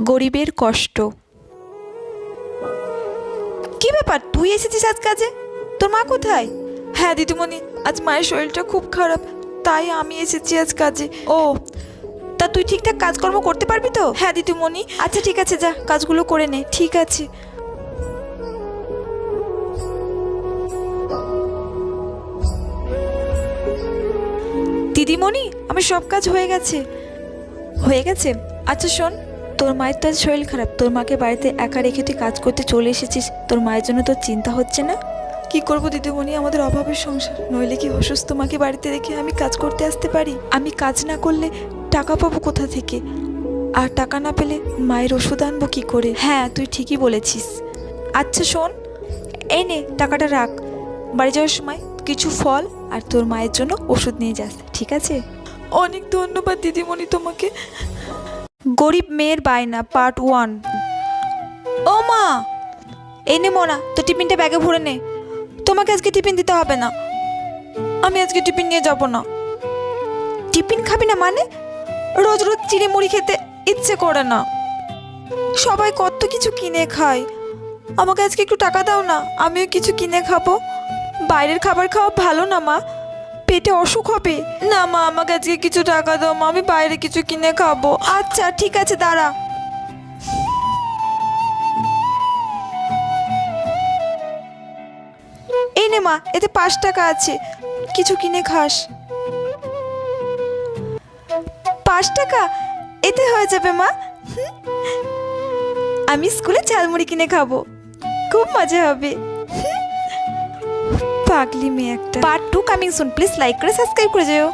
গরিবের কষ্ট। কি ব্যাপার? তুই এসেছিস আজ কাজে? তোর মা কোথায়? হ্যাঁ দিদিমণি, আজ মায়ের শরীরটা খুব খারাপ, তাই আমি এসেছি আজ কাজে। ও, তা তুই ঠিকঠাক কাজকর্ম করতে পারবি তো? হ্যাঁ দিদিমণি। আচ্ছা ঠিক আছে, যা, কাজগুলো করে নে, ঠিক আছে। দিদিমণি, আমার সব কাজ হয়ে গেছে। হয়ে গেছে? আচ্ছা শোন তোর মায়ের তো শরীর খারাপ। তোর মাকে বাড়িতে একা রেখে তুই কাজ করতে চলে এসেছিস। তোর মায়ের জন্য তোর চিন্তা হচ্ছে না? কি করব দিদিমণি? আমাদের অভাবের সংসার। নইলে কি অসুস্থ মাকে বাড়িতে রেখে আমি কাজ করতে আসতে পারি? আমি কাজ না করলে টাকা পাবো কোথা থেকে? আর টাকা না পেলে মায়ের ওষুধ আনব কী করে? হ্যাঁ তুই ঠিকই বলেছিস। আচ্ছা শোন। এই নে, টাকাটা রাখ। বাড়ি যাওয়ার সময় কিছু ফল আর তোর মায়ের জন্য ওষুধ নিয়ে যাস, ঠিক আছে? অনেক ধন্যবাদ দিদিমণি তোমাকে। গরিব মেয়ের বায়না পার্ট ওয়ান ও মা! এই নে মোনা তো টিফিনটা ব্যাগে ভরে নে। তোমাকে আজকে টিফিন দিতে হবে না। আমি আজকে টিফিন নিয়ে যাব না। টিফিন খাবি না মানে? রোজ রোজ চিড়ে মুড়ি খেতে ইচ্ছে করে না। সবাই কত কিছু কিনে খায়। আমাকে আজকে একটু টাকা দাও না, আমিও কিছু কিনে খাব। বাইরের খাবার খাওয়া ভালো না মা। পেটে অসুখ হবে। না মা, আমাকে আজকে কিছু টাকা দাও আমি বাইরে কিছু কিনে খাব। আচ্ছা ঠিক আছে, দাঁড়া। এই নে মা, এতে পাঁচ টাকা আছে। কিছু কিনে খাস। পাঁচ টাকা? এতে হয়ে যাবে মা। আমি স্কুলে ঝালমুড়ি কিনে খাব। খুব মজা হবে। হুম। পাগলি মেয়ে একটা part two coming soon please like করে সাবস্ক্রাইব করে যেও